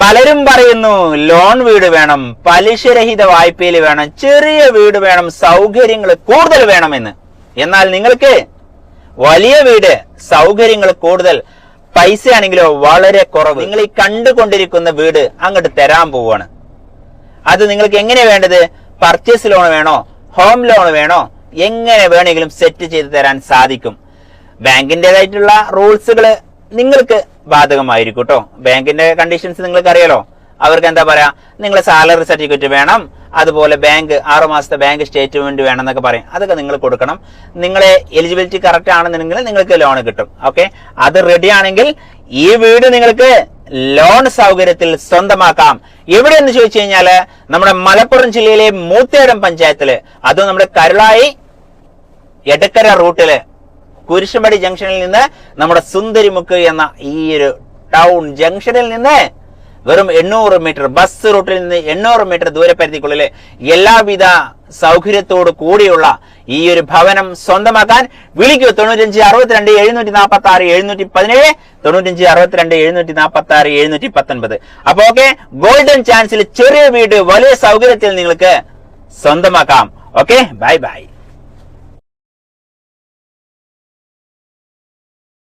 പലരും പറയുന്നു ലോൺ വീട് വേണം പലിശരഹിത വായ്പയിൽ വേണം ചെറിയ വീട് വേണം സൗകര്യങ്ങൾ കൂടുതൽ വേണമെന്ന്. എന്നാൽ നിങ്ങൾക്ക് വലിയ വീട് സൗകര്യങ്ങൾ കൂടുതൽ പൈസയാണെങ്കിലോ വളരെ കുറവ്. നിങ്ങൾ ഈ കണ്ടുകൊണ്ടിരിക്കുന്ന വീട് അങ്ങോട്ട് തരാൻ പോവാണ് അത് നിങ്ങൾക്ക് എങ്ങനെ വേണ്ടത്? പർച്ചേസ് ലോൺ വേണോ? ഹോം ലോൺ വേണോ? എങ്ങനെ വേണമെങ്കിലും സെറ്റ് ചെയ്ത് തരാൻ സാധിക്കും. ബാങ്കിന്റെതായിട്ടുള്ള റൂൾസുകൾ നിങ്ങൾക്ക് ബാധകമായിരിക്കും കേട്ടോ ബാങ്കിന്റെ കണ്ടീഷൻസ് നിങ്ങൾക്ക് അറിയാലോ അവർക്ക് എന്താ പറയാ? നിങ്ങൾ സാലറി സർട്ടിഫിക്കറ്റ് വേണം അതുപോലെ ബാങ്ക് ആറു മാസത്തെ ബാങ്ക് സ്റ്റേറ്റ്മെന്റ് വേണം എന്നൊക്കെ പറയും. അതൊക്കെ നിങ്ങൾ കൊടുക്കണം. നിങ്ങളെ എലിജിബിലിറ്റി കറക്റ്റ് ആണെന്നുണ്ടെങ്കിൽ നിങ്ങൾക്ക് ലോൺ കിട്ടും. ഓക്കെ അത് റെഡി ആണെങ്കിൽ ഈ വീട് നിങ്ങൾക്ക് ലോൺ സൗകര്യത്തിൽ സ്വന്തമാക്കാം. എവിടെ എന്ന് ചോദിച്ചു കഴിഞ്ഞാൽ നമ്മുടെ മലപ്പുറം ജില്ലയിലെ മൂത്തേടം പഞ്ചായത്തിൽ അതും നമ്മുടെ കരുളായി എടക്കര റൂട്ടിൽ കുരിശുമടി ജംഗ്ഷനിൽ നിന്ന് നമ്മുടെ സുന്ദരിമുക്ക് എന്ന ഈ ഒരു ടൗൺ ജംഗ്ഷനിൽ നിന്ന് വെറും എണ്ണൂറ് മീറ്റർ ബസ് റൂട്ടിൽ നിന്ന് എണ്ണൂറ് മീറ്റർ ദൂരപരിധിക്കുള്ളിൽ എല്ലാവിധ സൗകര്യത്തോട് കൂടിയുള്ള ഈ ഒരു ഭവനം സ്വന്തമാക്കാൻ വിളിക്കൂ. തൊണ്ണൂറ്റഞ്ച് അറുപത്തിരണ്ട് എഴുന്നൂറ്റി നാൽപ്പത്തി ആറ് എഴുന്നൂറ്റി പതിനേഴ് തൊണ്ണൂറ്റഞ്ച് അറുപത്തിരണ്ട് എഴുന്നൂറ്റി നാൽപ്പത്തി ആറ് എഴുന്നൂറ്റി പത്തൊൻപത്. അപ്പൊ ഓക്കെ ഗോൾഡൻ ചാൻസിൽ ചെറിയ വീട് വലിയ സൗകര്യത്തിൽ നിങ്ങൾക്ക് സ്വന്തമാക്കാം. Okay bye bye